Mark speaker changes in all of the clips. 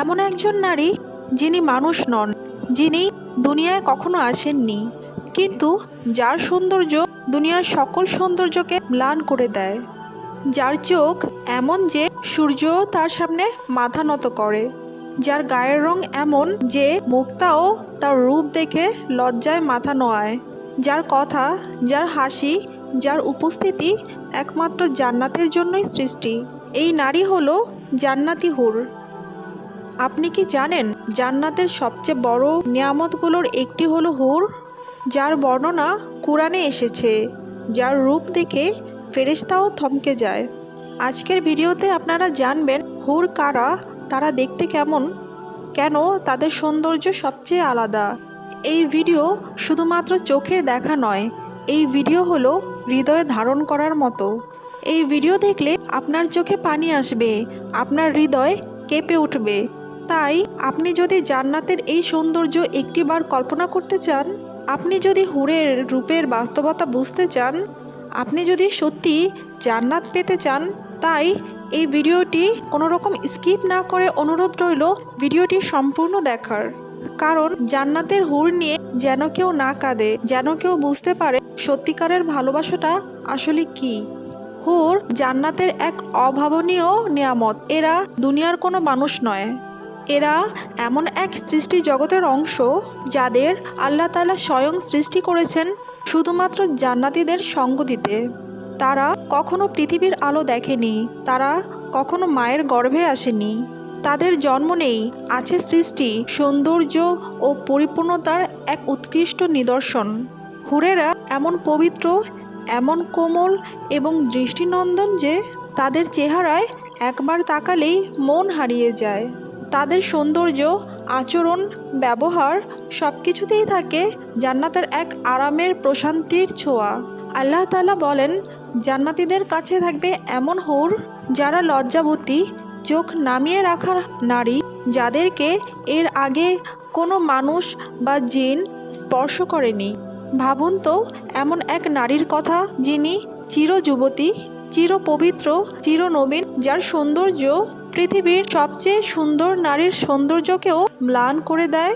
Speaker 1: এমন একজন নারী যিনি মানুষ নন, যিনি দুনিয়ায় কখনো আসেননি, কিন্তু যার সৌন্দর্য দুনিয়ার সকল সৌন্দর্যকে ম্লান করে দেয়। যার চোখ এমন যে সূর্য তার সামনে মাথা নত করে, যার গায়ের রং এমন যে মুক্তাও তার রূপ দেখে লজ্জায় মাথা নোয়ায়, যার কথা, যার হাসি, যার উপস্থিতি একমাত্র জান্নাতের জন্যই সৃষ্টি। এই নারী হলো জান্নাতি হুর। আপনি কি জানেন জান্নাতের সবচেয়ে বড় নিয়ামতগুলোর একটি হলো হুর? যার বর্ণনা কোরআনে এসেছে, যার রূপ দেখে ফেরেশতাও থমকে যায়। আজকের ভিডিওতে আপনারা জানবেন হুর কারা, তারা দেখতে কেমন, কেন তাদের সৌন্দর্য সবচেয়ে আলাদা। এই ভিডিও শুধুমাত্র চোখের দেখা নয়, এই ভিডিও হলো হৃদয়ে ধারণ করার মতো। এই ভিডিও দেখলে আপনার চোখে পানি আসবে, আপনার হৃদয় কেঁপে উঠবে। তাই আপনি যদি জান্নাতের এই সৌন্দর্য একটিবার কল্পনা করতে চান, আপনি যদি হুরের রূপের বাস্তবতা বুঝতে চান, আপনি যদি সত্যি জান্নাত পেতে চান, তাই এই ভিডিওটি কোনো রকম স্কিপ না করে অনুরোধ রইল ভিডিওটি সম্পূর্ণ দেখার। কারণ জান্নাতের হুর নিয়ে যেন কেউ না কাঁদে, যেন কেউ বুঝতে পারে সত্যিকারের ভালোবাসাটা আসলে কি। হুর জান্নাতের এক অভাবনীয় নিয়ামত, এরা দুনিয়ার কোনো মানুষ নয়। এরা এমন এক সৃষ্টি জগতের অংশ যাদের আল্লাহ তাআলা স্বয়ং সৃষ্টি করেছেন শুধুমাত্র জান্নাতীদের সঙ্গ দিতে। তারা কখনো পৃথিবীর আলো দেখেনি, তারা কখনো মায়ের গর্ভে আসেনি। তাদের জন্ম নেই, আছে সৃষ্টি, সৌন্দর্য ও পরিপূর্ণতার এক উৎকৃষ্ট নিদর্শন। হুরেরা এমন পবিত্র, এমন কোমল এবং দৃষ্টিনন্দন যে তাদের চেহারায় একবার তাকালেই মন হারিয়ে যায়। তাদের সৌন্দর্য, আচরণ, ব্যবহার সব কিছুতেই থাকে জান্নাতের এক আরামের প্রশান্তির ছোঁয়া। আল্লাহ তাআলা বলেন, জান্নাতীদের কাছে থাকবে এমন হৌর যারা লজ্জাবতী, চোখ নামিয়ে রাখার নারী, যাদেরকে এর আগে কোনো মানুষ বা জিন স্পর্শ করেনি। ভাবুন তো, এমন এক নারীর কথা যিনি চির যুবতী চির পবিত্র চির নবীন যার সৌন্দর্য পৃথিবীর সবচেয়ে সুন্দর নারীর সৌন্দর্যকেও ম্লান করে দেয়।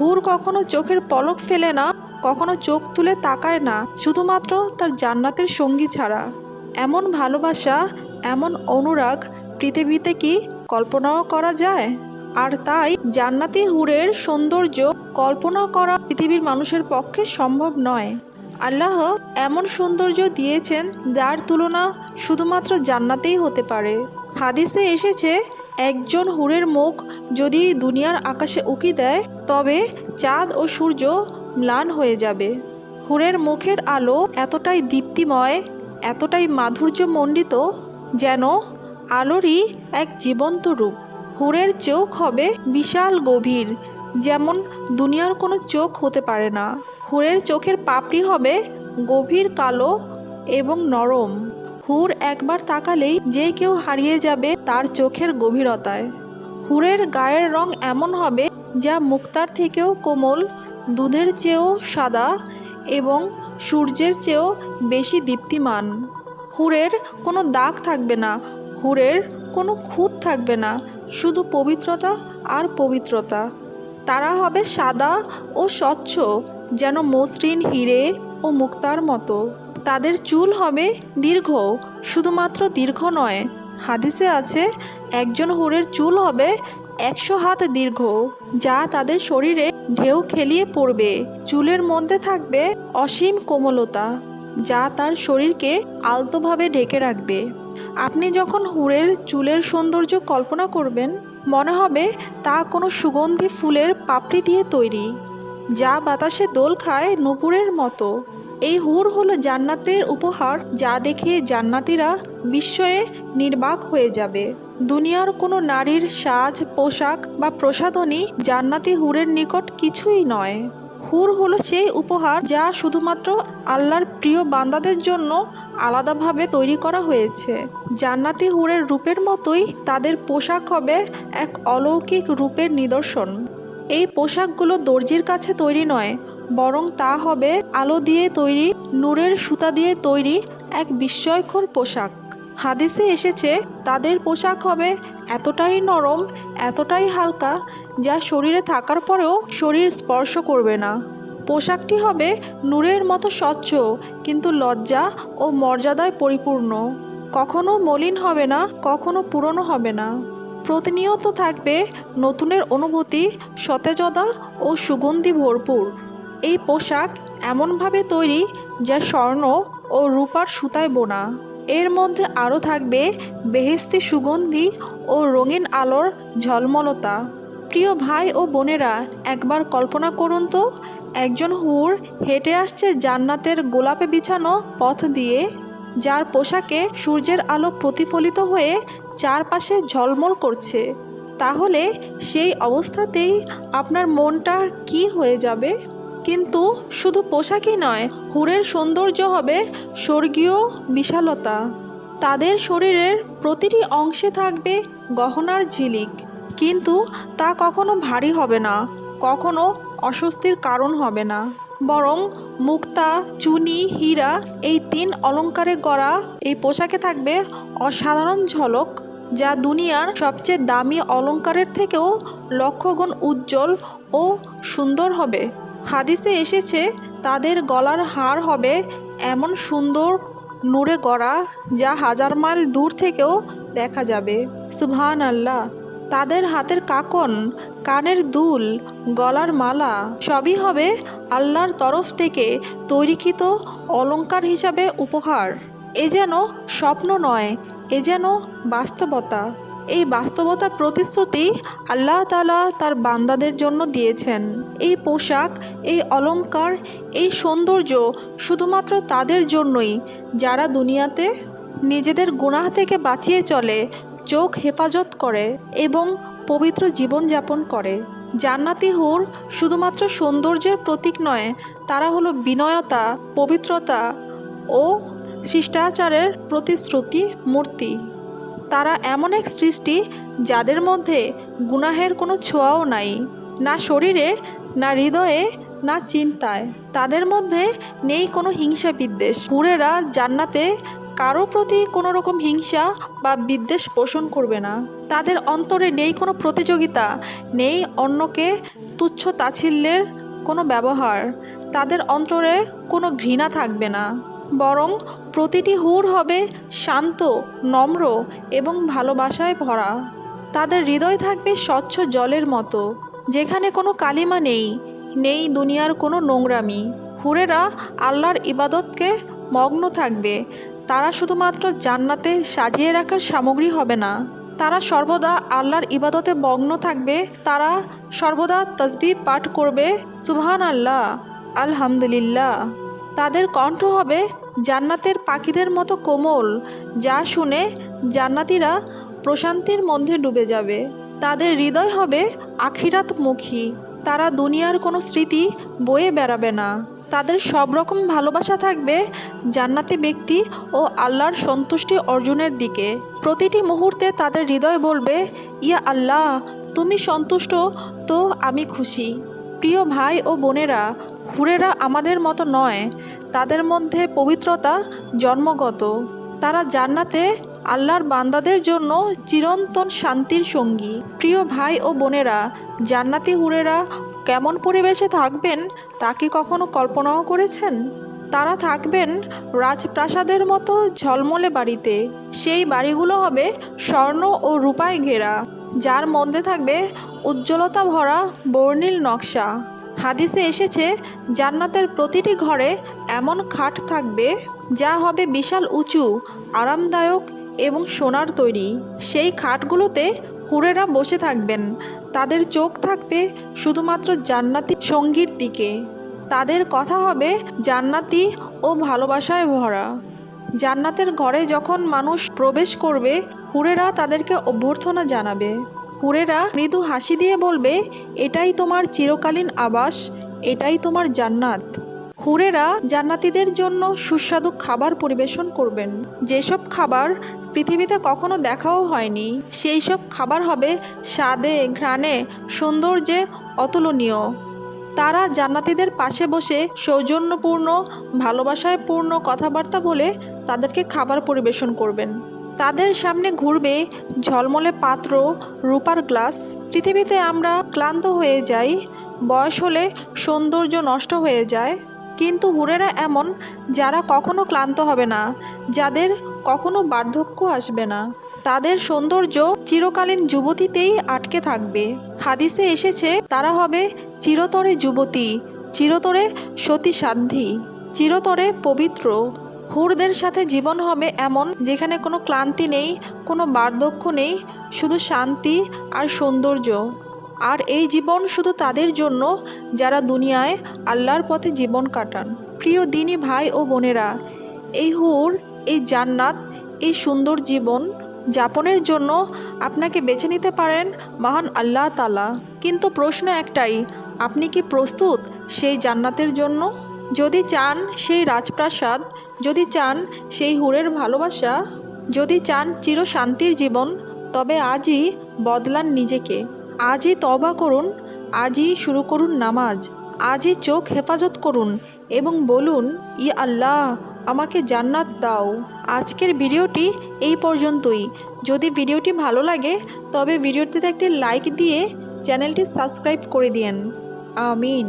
Speaker 1: হুর কখনো চোখের পলক ফেলে না, কখনো চোখ তুলে তাকায় না, শুধুমাত্র তার জান্নাতের সঙ্গী ছাড়া। এমন ভালোবাসা, এমন অনুরাগ পৃথিবীতে কি কল্পনাও করা যায়? আর তাই জান্নাতি হুরের সৌন্দর্য কল্পনা করা পৃথিবীর মানুষের পক্ষে সম্ভব নয়। আল্লাহ এমন সৌন্দর্য দিয়েছেন যার তুলনা শুধুমাত্র জান্নাতেই হতে পারে। হাদিসে এসেছে, একজন হুরের মুখ যদি দুনিয়ার আকাশে উকি দেয়, তবে চাঁদ ও সূর্য ম্লান হয়ে যাবে। হুরের মুখের আলো এতটাই দীপ্তিময়, এতটাই মাধুর্যমণ্ডিত, যেন আলোরই এক জীবন্ত রূপ। হুরের চোখ হবে বিশাল গভীর, যেমন দুনিয়ার কোনো চোখ হতে পারে না। হুরের চোখের পাপড়ি হবে গভীর কালো এবং নরম। হুর একবার তাকালেই যে কেউ হারিয়ে যাবে তার চোখের গভীরতায়। হুরের গায়ের রং এমন হবে যা মুক্তার থেকেও কোমল, দুধের চেয়েও সাদা এবং সূর্যের চেয়েও বেশি দীপ্তিমান। হুরের কোনো দাগ থাকবে না, হুরের কোনো খুঁত থাকবে না, শুধু পবিত্রতা আর পবিত্রতা। তারা হবে সাদা ও স্বচ্ছ, যেন মসৃণ, হিরে ও মুক্তার মতো। তাদের চুল হবে দীর্ঘ, শুধুমাত্র দীর্ঘ নয়। হাদিসে আছে, একজন হুরের চুল হবে একশো হাত দীর্ঘ, যা তাদের শরীরে ঢেউ খেলিয়ে পড়বে। চুলের মধ্যে থাকবে অসীম কোমলতা, যা তার শরীরকে আলতোভাবে ঢেকে রাখবে। আপনি যখন হুরের চুলের সৌন্দর্য কল্পনা করবেন, মনে হবে তা কোনো সুগন্ধি ফুলের পাপড়ি দিয়ে তৈরি, যা বাতাসে দোল খায় নুপুরের মতো। এই হুর হলো জান্নাতের উপহার যা দেখে জান্নাতিরা বিস্ময়ে নির্বাক হয়ে যাবে। দুনিয়ার কোনো নারীর সাজ, পোশাক বা প্রসাধনী জান্নাতি হুরের নিকট কিছুই নয়। হুর হলো সেই উপহার যা শুধুমাত্র আল্লাহর প্রিয় বান্দাদের জন্য আলাদাভাবে তৈরি করা হয়েছে। জান্নাতি হুরের রূপের মতোই তাদের পোশাক হবে এক অলৌকিক রূপের নিদর্শন। এই পোশাকগুলো দর্জির কাছে তৈরি নয় বরং তা হবে আলো দিয়ে তৈরি, নূরের সুতা দিয়ে তৈরি এক বিস্ময়কর পোশাক। হাদিসে এসেছে, তাদের পোশাক হবে এতটাই নরম, এতটাই হালকা, যা শরীরে থাকার পরেও শরীর স্পর্শ করবে না। পোশাকটি হবে নূরের মতো স্বচ্ছ, কিন্তু লজ্জা ও মর্যাদায় পরিপূর্ণ। কখনো মলিন হবে না, কখনো পুরনো হবে না। প্রতিনিয়ত থাকবে নতুনের অনুভূতি, সতেজতা ও সুগন্ধি ভরপুর। এই পোশাক এমনভাবে তৈরি যা স্বর্ণ ও রূপার সুতায় বোনা। এর মধ্যে আরও থাকবে বেহেস্তি সুগন্ধি ও রঙিন আলোর ঝলমলতা। প্রিয় ভাই ও বোনেরা, একবার কল্পনা করুন তো, একজন হুর হেঁটে আসছে জান্নাতের গোলাপে বিছানো পথ দিয়ে, যার পোশাকে সূর্যের আলো প্রতিফলিত হয়ে চারপাশে ঝলমল করছে। তাহলে সেই অবস্থাতেই আপনার মনটা কি হয়ে যাবে? কিন্তু শুধু পোশাকই নয়, হুরের সৌন্দর্য হবে স্বর্গীয় বিশালতা। তাদের শরীরের প্রতিটি অংশে থাকবে গহনার ঝিলিক। কিন্তু তা কখনো ভারী হবে না, কখনো অস্বস্তির কারণ হবে না। বরং মুক্তা, চুনি, হীরা এই তিন অলংকারে গড়া এই পোশাকে থাকবে অসাধারণ ঝলক, যা দুনিয়ার সবচেয়ে দামি অলংকারের থেকেও লক্ষগুণ উজ্জ্বল ও সুন্দর হবে। হাদিসে এসেছে, তাদের গলার হার হবে এমন সুন্দর নূরে গড়া যা হাজার মাইল দূর থেকেও দেখা যাবে। সুবহান আল্লাহ তাদের হাতের কাকন, কানের দুল, গলার মালা সবই হবে আল্লাহর তরফ থেকে তৈরিকৃত অলঙ্কার হিসাবে উপহার। এ যেন স্বপ্ন নয়, এ যেন বাস্তবতা। এই বাস্তবতার প্রতিশ্রুতি আল্লাহ তালা তার বান্দাদের জন্য দিয়েছেন। এই পোশাক, এই অলংকার, এই সৌন্দর্য শুধুমাত্র তাদের জন্যই, যারা দুনিয়াতে নিজেদের গুনাহ থেকে বাঁচিয়ে চলে, চোখ হেফাজত করে এবং পবিত্র জীবনযাপন করে। জান্নাতি হুর শুধুমাত্র সৌন্দর্যের প্রতীক নয়, তারা হলো বিনয়তা, পবিত্রতা ও শিষ্টাচারের প্রতিশ্রুতি মূর্তি। তারা এমন এক সৃষ্টি যাদের মধ্যে গুনাহের কোনো ছোঁয়াও নাই, না শরীরে, না হৃদয়ে, না চিন্তায়। তাদের মধ্যে নেই কোনো হিংসা বিদ্বেষ। হুরেরা জান্নাতে কারও প্রতি কোনো রকম হিংসা বা বিদ্বেষ পোষণ করবে না। তাদের অন্তরে নেই কোনো প্রতিযোগিতা, নেই অন্যকে তুচ্ছ তাচ্ছিল্যের কোনো ব্যবহার। তাদের অন্তরে কোনো ঘৃণা থাকবে না। বরং প্রতিটি হুর হবে শান্ত, নম্র এবং ভালোবাসায় ভরা। তাদের হৃদয় থাকবে স্বচ্ছ জলের মতো। যেখানে কোনো কালিমা নেই নেই দুনিয়ার কোনো নোংরামি। হুরেরা আল্লাহর ইবাদতকে মগ্ন থাকবে। তারা শুধুমাত্র জান্নাতে সাজিয়ে রাখার সামগ্রী হবে না। তারা সর্বদা আল্লাহর ইবাদতে মগ্ন থাকবে। তারা সর্বদা তসবিহ পাঠ করবে। সুবহান আল্লাহ আলহামদুলিল্লাহ। তাদের কণ্ঠ হবে জান্নাতের পাখিদের মতো কোমল, যা শুনে জান্নাতিরা প্রশান্তির মধ্যে ডুবে যাবে। তাদের হৃদয় হবে আখিরাতমুখী, তারা দুনিয়ার কোনো স্মৃতি বয়ে বেড়াবে না। তাদের সব রকম ভালোবাসা থাকবে জান্নাতি ব্যক্তি ও আল্লাহর সন্তুষ্টি অর্জনের দিকে। প্রতিটি মুহূর্তে তাদের হৃদয় বলবে, ইয়া আল্লাহ, তুমি সন্তুষ্ট, তো আমি খুশি। প্রিয় ভাই ও বোনেরা, হুরেরা আমাদের মতো নয়। তাদের মধ্যে পবিত্রতা জন্মগত। তারা জান্নাতে আল্লাহর বান্দাদের জন্য চিরন্তন শান্তির সঙ্গী। প্রিয় ভাই ও বোনেরা, জান্নাতি হুরেরা কেমন পরিবেশে থাকবেন তা কি কখনো কল্পনাও করেছেন? তারা থাকবেন রাজপ্রাসাদের মতো ঝলমলে বাড়িতে। সেই বাড়িগুলো হবে স্বর্ণ ও রূপায় ঘেরা। যার মধ্যে থাকবে উজ্জ্বলতা ভরা বর্ণিল নকশা। হাদিসে এসেছে, জান্নাতের প্রতিটি ঘরে এমন খাট থাকবে যা হবে বিশাল উঁচু, আরামদায়ক এবং সোনার তৈরি। সেই খাটগুলোতে হুরেরা বসে থাকবেন। তাদের চোখ থাকবে শুধুমাত্র জান্নাতি সঙ্গীর দিকে। তাদের কথা হবে জান্নাতি ও ভালোবাসায় ভরা। জান্নাতের ঘরে যখন মানুষ প্রবেশ করবে, হুরেরা তাদেরকে অভ্যর্থনা জানাবে। হুরেরা মৃদু হাসি দিয়ে বলবে, এটাই তোমার চিরকালীন আবাস, এটাই তোমার জান্নাত। হুরেরা জান্নাতীদের জন্য সুস্বাদু খাবার পরিবেশন করবেন। যেসব খাবার পৃথিবীতে কখনো দেখাও হয়নি সেই সব খাবার হবে স্বাদে, ঘ্রাণে, সৌন্দর্যে অতুলনীয়। তারা জান্নাতিদের পাশে বসে সৌজন্যপূর্ণ, ভালোবাসায় পূর্ণ কথাবার্তা বলে তাদেরকে খাবার পরিবেশন করবেন। তাদের সামনে ঘুরবে ঝলমলে পাত্র, রূপার গ্লাস। পৃথিবীতে আমরা ক্লান্ত হয়ে যাই, বয়স হলে সৌন্দর্য নষ্ট হয়ে যায়। কিন্তু হুরেরা এমন যারা কখনো ক্লান্ত হবে না, যাদের কখনো বার্ধক্য আসবে না। তাদের সৌন্দর্য চিরকালীন যুবতীতেই আটকে থাকবে। হাদিসে এসেছে, তারা হবে চিরতরে যুবতী, চিরতরে সতী সাধ্যী চিরতরে পবিত্র। হুরদের সাথে জীবন হবে এমন, যেখানে কোনো ক্লান্তি নেই, কোনো বার্ধক্য নেই, শুধু শান্তি আর সৌন্দর্য। আর এই জীবন শুধু তাদের জন্য, যারা দুনিয়ায় আল্লাহর পথে জীবন কাটান। প্রিয় দিনী ভাই ও বোনেরা, এই হুর, এই জান্নাত, এই সুন্দর জীবন যাপনের জন্য আপনাকে বেছে নিতে পারেন মহান আল্লাহ তালা কিন্তু প্রশ্ন একটাই, আপনি কি প্রস্তুত সেই জান্নাতের জন্য? যদি চান সেই রাজপ্রাসাদ, যদি চান সেই হুরের ভালোবাসা, যদি চান চির শান্তির জীবন, তবে আজই বদলান নিজেকে। আজই তবা করুন, আজই শুরু করুন নামাজ, আজই চোখ হেফাজত করুন এবং বলুন, ই আল্লাহ আমাকে জান্নাত দাও। আজকের ভিডিওটি এই পর্যন্তই। যদি ভিডিওটি ভালো লাগে, তবে ভিডিওটিতে একটি লাইক দিয়ে চ্যানেলটি সাবস্ক্রাইব করে দিন আমিন।